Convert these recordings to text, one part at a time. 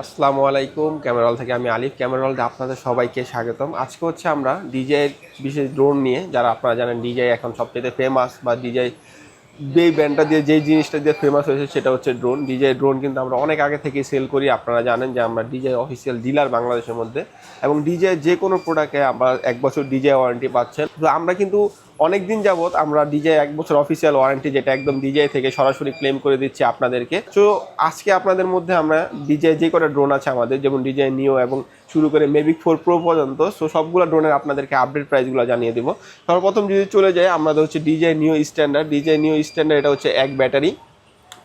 আসসালামু আলাইকুম ক্যামেরাল থেকে আমি আলিফ। ক্যামেরালতে আপনাদের সবাইকে স্বাগতম। আজকে হচ্ছে আমরা ডিজাইয়ের বিশেষ ড্রোন নিয়ে, যারা আপনারা জানেন ডিজাই এখন সবচেয়ে ফেমাস বা ডিজে যে ব্র্যান্ডটা দিয়ে যে জিনিসটা দিয়ে ফেমাস হয়েছে সেটা হচ্ছে ড্রোন ডিজে ড্রোন কিন্তু আমরা অনেক আগে থেকেই সেল করি আপনারা জানেন যে আমরা ডিজে অফিসিয়াল ডিলার বাংলাদেশের মধ্যে এবং ডিজে যে কোনো প্রোডাক্টে আমরা এক বছর ডিজে ওয়ারেন্টি পাচ্ছেন তো আমরা কিন্তু অনেক দিন যাবৎ আমরা ডিজে এক বছর অফিসিয়াল ওয়ারেন্টি যেটা একদম ডিজে থেকে সরাসরি ক্লেম করে দিচ্ছি আপনাদেরকে তো আজকে আপনাদের মধ্যে আমরা ডিজে যে কটা ড্রোন আছে আমাদের যেমন ডিজে নিও এবং শুরু করে মেবিক ফোর প্রো পর্যন্ত সো সবগুলো ড্রোনের আপনাদেরকে আপডেট প্রাইসগুলো জানিয়ে দেবো সর্বপ্রথম যদি চলে যায় আমাদের হচ্ছে ডিজে নিও স্ট্যান্ডার্ড ডিজে নিও স্ট্যান্ডার্ড এটা হচ্ছে এক ব্যাটারি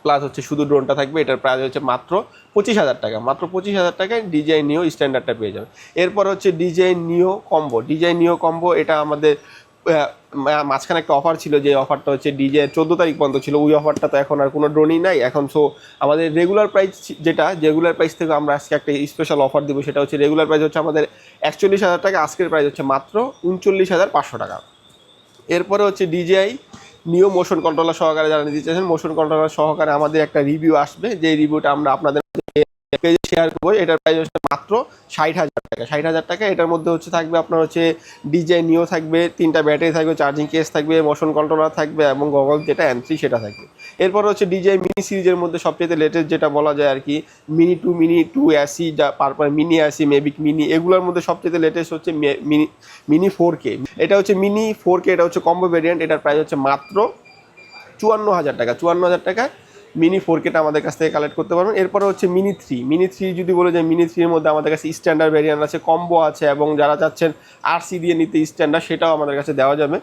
প্লাস হচ্ছে শুধু ড্রোনটা থাকবে, এটার প্রাইস হচ্ছে মাত্র পঁচিশ হাজার টাকা। মাত্র পঁচিশ হাজার টাকায় ডিজাই নিও স্ট্যান্ডার্ডটা পেয়ে যাবে এরপর হচ্ছে ডিজাই নিও কম্বো ডিজাই নিও কম্বো এটা আমাদের মাঝখানে একটা অফার ছিল যে অফারটা হচ্ছে ডিজে চোদ্দ তারিখ পর্যন্ত ছিল। ওই অফারটা তো এখন আর কোনো ড্রোনই নাই। এখন সো আমাদের রেগুলার প্রাইস যেটা রেগুলার প্রাইস থেকে আমরা আজকে একটা স্পেশাল অফার দেবো, সেটা হচ্ছে রেগুলার প্রাইস হচ্ছে আমাদের একচল্লিশ হাজার টাকা। আজকের প্রাইস হচ্ছে মাত্র উনচল্লিশ হাজার পাঁচশো টাকা। এরপরে হচ্ছে ডিজিআই নিও মোশন কন্ট্রোলার সহকারে যারা নিতে চাইছেন মোশন কন্ট্রোলার সহকারে আমাদের একটা রিভিউ আসবে। যে রিভিউটা আমরা আপনাদের পেজে শেয়ার করব, এটার প্রাইস হচ্ছে মাত্র ষাট হাজার টাকা। ষাট হাজার টাকা, এটার মধ্যে হচ্ছে থাকবে আপনার হচ্ছে ডিজে নিও থাকবে, তিনটা ব্যাটারি থাকবে চার্জিং কেস থাকবে মোশন কন্ট্রোলার থাকবে এবং গগল যেটা অ্যান্সি সেটা থাকবে। এরপর হচ্ছে ডিজে মিনি সিরিজের মধ্যে সবচেয়ে লেটেস্ট যেটা বলা যায় আর কি মিনি টু মিনি টু অ্যাসি যা তারপরে মিনি অ্যাসি মেবিক মিনি এগুলোর মধ্যে সবচেয়ে লেটেস্ট হচ্ছে মিনি মিনি ফোর কে এটা হচ্ছে মিনি ফোর কে এটা হচ্ছে কম্বো ভেরিয়েন্ট এটার প্রাইস হচ্ছে মাত্র চুয়ান্ন হাজার টাকা চুয়ান্ন হাজার টাকায় মিনি ফোর কেটা আমাদের কাছ থেকে কালেক্ট করতে পারবেন। এরপরে হচ্ছে মিনি থ্রি মিনি থ্রি যদি বলে যায় মিনি থ্রির মধ্যে আমাদের কাছে স্ট্যান্ডার্ড ভ্যারিয়েন্ট আছে কম্বো আছে এবং যারা চাচ্ছেন আরসি দিয়ে নিতে স্ট্যান্ডার্ড সেটাও আমাদের কাছে দেওয়া যাবে।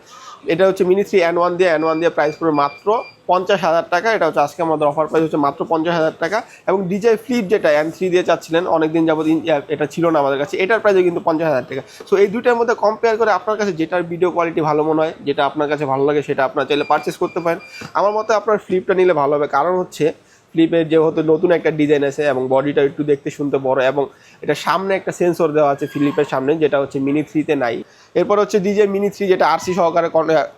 এটা হচ্ছে মিনি থ্রি অ্যান ওয়ান দিয়ে অ্যান ওয়ান দিয়ে প্রাইস পড়বে মাত্র পঞ্চাশ হাজার টাকা, এটা হচ্ছে আজকে আমাদের অফার প্রাইস হচ্ছে মাত্র পঞ্চাশ হাজার টাকা। এবং ডিজাই ফ্লিপ যেটা এন থ্রি দিয়ে চাচ্ছিলেন, অনেকদিন যাবত এটা ছিল না আমাদের কাছে, এটার প্রাইসও কিন্তু পঞ্চাশ হাজার টাকা। সো এই দুইটার মধ্যে কম্পেয়ার করে আপনার কাছে যেটার ভিডিও কোয়ালিটি ভালো মনে হয়, যেটা আপনার কাছে ভালো লাগে, সেটা আপনার চাইলে পারচেস করতে পারেন। আমার মতে আপনার ফ্লিপটা নিলে ভালো হবে, কারণ হচ্ছে ফ্লিপের যেহেতু নতুন একটা ডিজাইন আছে এবং বডিটা একটু দেখতে শুনতে বড় এবং এটা সামনে একটা সেন্সর দেওয়া আছে ফিলিপের সামনে, যেটা হচ্ছে মিনি থ্রিতে নাই। এরপর হচ্ছে ডিজে মিনি থ্রি যেটা আরসি সহকারে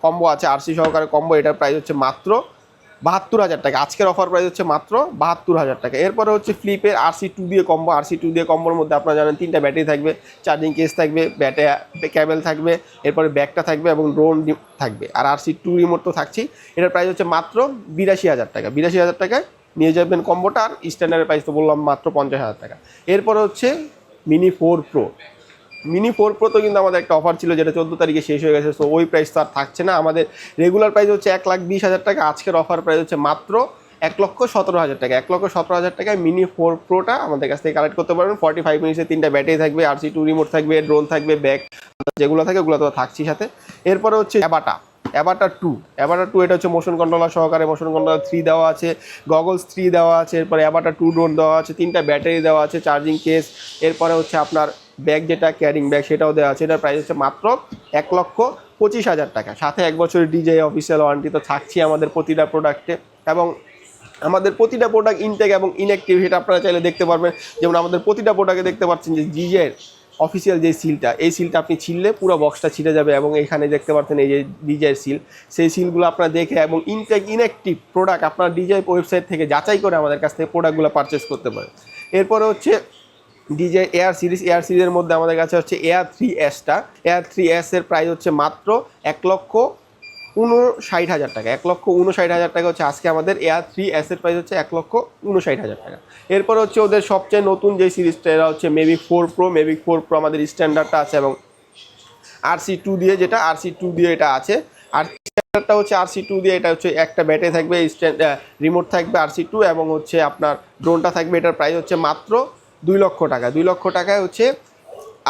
কম্বো আছে আরসি সহকারে কম্বো এটার প্রাইস হচ্ছে মাত্র বাহাত্তর হাজার টাকা। আজকের অফার প্রাইস হচ্ছে মাত্র বাহাত্তর হাজার টাকা। এরপরে হচ্ছে ফ্লিপের আরসি টু দিয়ে কম্বো আরসি টু দিয়ে কম্বোর মধ্যে আপনারা জানেন তিনটা ব্যাটারি থাকবে চার্জিং কেস থাকবে ব্যাটে ক্যাবেল থাকবে, এরপরে ব্যাগটা থাকবে এবং ড্রোন থাকবে। আর আরসি টু রিমোট তো থাকছেই। এটার প্রাইস হচ্ছে মাত্র বিরাশি হাজার টাকা। বিরাশি হাজার টাকায় নিয়ে যাবেন কম্বোটা আর স্ট্যান্ডার্ডের প্রাইস তো বললাম মাত্র পঞ্চাশ হাজার টাকা। এরপরে হচ্ছে mini four pro mini four pro তো কিন্তু আমাদের একটা অফার ছিল যেটা চোদ্দ তারিখে শেষ হয়ে গেছে সো ওই প্রাইস তো আর থাকছে না। আমাদের রেগুলার প্রাইস হচ্ছে এক লাখ বিশ হাজার টাকা, আজকের অফার প্রাইস হচ্ছে মাত্র এক লক্ষ সতেরো হাজার টাকা। এক লক্ষ সতেরো হাজার টাকায় মিনি ফোর প্রোটা আমাদের কাছ থেকে কালেক্ট করতে পারবেন। ফর্টি ফাইভ মিনিটসে তিনটা ব্যাটারি থাকবে আর সি টু রিমোট থাকবে ড্রোন থাকবে ব্যাগ যেগুলো থাকে ওগুলো তো থাকছি সাথে। এরপরে হচ্ছে অ্যাবাটা অ্যাবাটা টু অ্যাবাটা টু এটা হচ্ছে মোশন কন্ট্রোলার সহকারে মোশন কন্ট্রোলার থ্রি দেওয়া আছে। গগলস থ্রি দেওয়া আছে, এরপরে অ্যাবাটা টু ড্রোন দেওয়া আছে, তিনটা ব্যাটারি দেওয়া আছে চার্জিং কেস এরপরে হচ্ছে আপনার ব্যাগ যেটা ক্যারিং ব্যাগ সেটাও দেওয়া আছে। এটার প্রাইস হচ্ছে মাত্র এক লক্ষ পঁচিশ হাজার টাকা। সাথে এক বছরের ডিজে অফিসিয়াল ওয়ারেন্টি তো থাকছি আমাদের প্রতিটা প্রোডাক্টে এবং আমাদের প্রতিটা প্রোডাক্ট ইনটেক এবং ইনঅ্যাক্টিভ সেটা আপনারা চাইলে দেখতে পারবেন। যেমন আমাদের প্রতিটা প্রোডাক্টে দেখতে পাচ্ছেন যে জিজের অফিসিয়াল যে সিলটা এই সিলটা আপনি ছিললে পুরো বক্সটা ছিঁড়ে যাবে এবং এখানে দেখতে পাচ্ছেন এই যে ডিজাইয়ের সিল সেই সিলগুলো আপনারা দেখে এবং ইনটেক ইনঅ্যাক্টিভ প্রোডাক্ট আপনার ডিজাই ওয়েবসাইট থেকে যাচাই করে আমাদের কাছ থেকে প্রোডাক্টগুলো পারচেস করতে পারে এরপরে হচ্ছে ডিজে এয়ার সিরিজ এয়ার সিরিজের মধ্যে আমাদের কাছে হচ্ছে এয়ার থ্রি এসটা এয়ার থ্রি এস এর প্রাইস হচ্ছে মাত্র এক লক্ষ উনষাট হাজার টাকা, এক লক্ষ উনষাট হাজার টাকা হচ্ছে আজকে আমাদের এয়ার থ্রি এর প্রাইস হচ্ছে এক লক্ষ উনষাট হাজার টাকা। এরপর হচ্ছে ওদের সবচেয়ে নতুন যে সিরিজটা এরা হচ্ছে Mavic four pro Mavic four pro আমাদের স্ট্যান্ডার্ডটা আছে এবং আর সি টু দিয়ে যেটা আর সি টু দিয়ে এটা আছে। আর স্ট্যান্ডার্ডটা হচ্ছে আর সি টু দিয়ে এটা হচ্ছে একটা ব্যাটারি থাকবে রিমোট থাকবে আর সি টু এবং হচ্ছে আপনার ড্রোনটা থাকবে, এটার প্রাইস হচ্ছে মাত্র দুই লক্ষ টাকা। দুই লক্ষ টাকায় হচ্ছে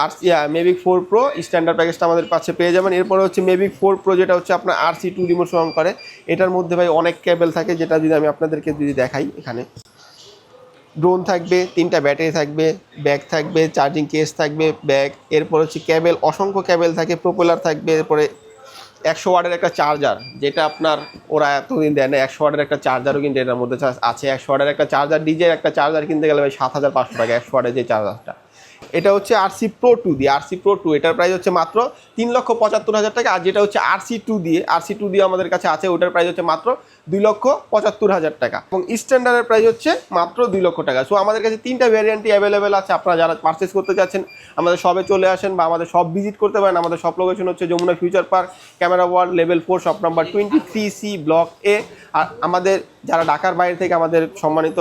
আর মেবিক ফোর প্রো স্ট্যান্ডার্ড প্যাকেজটা আমাদের কাছে পেয়ে যাবেন। এরপরে হচ্ছে মেবিক ফোর প্রো যেটা হচ্ছে আপনার আর সি টু রিমোট করে। এটার মধ্যে ভাই অনেক কেবল থাকে, যেটা যদি আমি আপনাদেরকে যদি দেখাই এখানে। ড্রোন থাকবে, তিনটা ব্যাটারি থাকবে ব্যাগ থাকবে চার্জিং কেস থাকবে ব্যাগ এরপর হচ্ছে ক্যাবেল অসংখ্য ক্যাবেল থাকে প্রোপেলার থাকবে, এরপরে একশো ওয়ার্ডের একটা চার্জার যেটা আপনার ওরা এতদিন দেয় না, একশো ওয়ার্ডের একটা চার্জারও কিন্তু এটার মধ্যে আছে। একশো ওয়ার্ডের একটা চার্জার ডিজের একটা চার্জার কিনতে গেলে ভাই সাত হাজার পাঁচশো টাকা, একশো ওয়ার্ডের যে চার্জারটা এটা হচ্ছে আরসি প্রো টু দিয়ে আরসি প্রো টু এটার প্রাইস হচ্ছে মাত্র তিন লক্ষ পঁচাত্তর হাজার টাকা, আর যেটা হচ্ছে আরসি টু দিয়ে আরসি টু দিয়ে আমাদের কাছে আছে, ওটার প্রাইস হচ্ছে মাত্র দুই লক্ষ পঁচাত্তর হাজার টাকা। এবং স্ট্যান্ডার্ডের প্রাইস হচ্ছে মাত্র দুই লক্ষ টাকা। সো আমাদের কাছে তিনটা ভ্যারিয়েন্টই অ্যাভেলেবেল আছে, আপনারা যারা পারচেস করতে চাচ্ছেন আমাদের সবে চলে আসেন বা আমাদের সব ভিজিট করতে পারেন, আমাদের সব লোকেশন হচ্ছে Jamuna future park camera world level four shop number twenty three C block এ আর আমাদের যারা ঢাকার বাইরে থেকে আমাদের সম্মানিত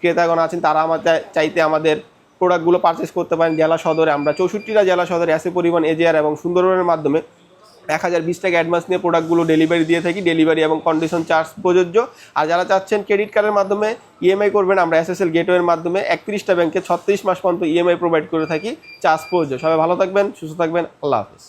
ক্রেতাগণ আছেন, তারা আমাদের চাইতে আমাদের প্রোডাক্টগুলো পারচেস করতে পারেন জেলা সদরে। আমরা চৌষট্টিটা জেলা সদরে এসে পরিমাণ এজিআর এবং সুন্দরবনের মাধ্যমে এক হাজার বিশ টাকা অ্যাডভান্স নিয়ে প্রোডাক্টগুলো ডেলিভারি দিয়ে থাকি ডেলিভারি এবং কন্ডিশন চার্জ প্রযোজ্য। আর যারা চাচ্ছেন ক্রেডিট কার্ডের মাধ্যমে ইএমআই করবেন, আমরা এসএসএল গেটওয়ের মাধ্যমে একত্রিশটা ব্যাংকে ছত্রিশ মাস পর্যন্ত ইএমআই প্রোভাইড করে থাকি চার্জ প্রযোজ্য। সবাই ভালো থাকবেন, সুস্থ থাকবেন, আল্লাহ হাফিজ।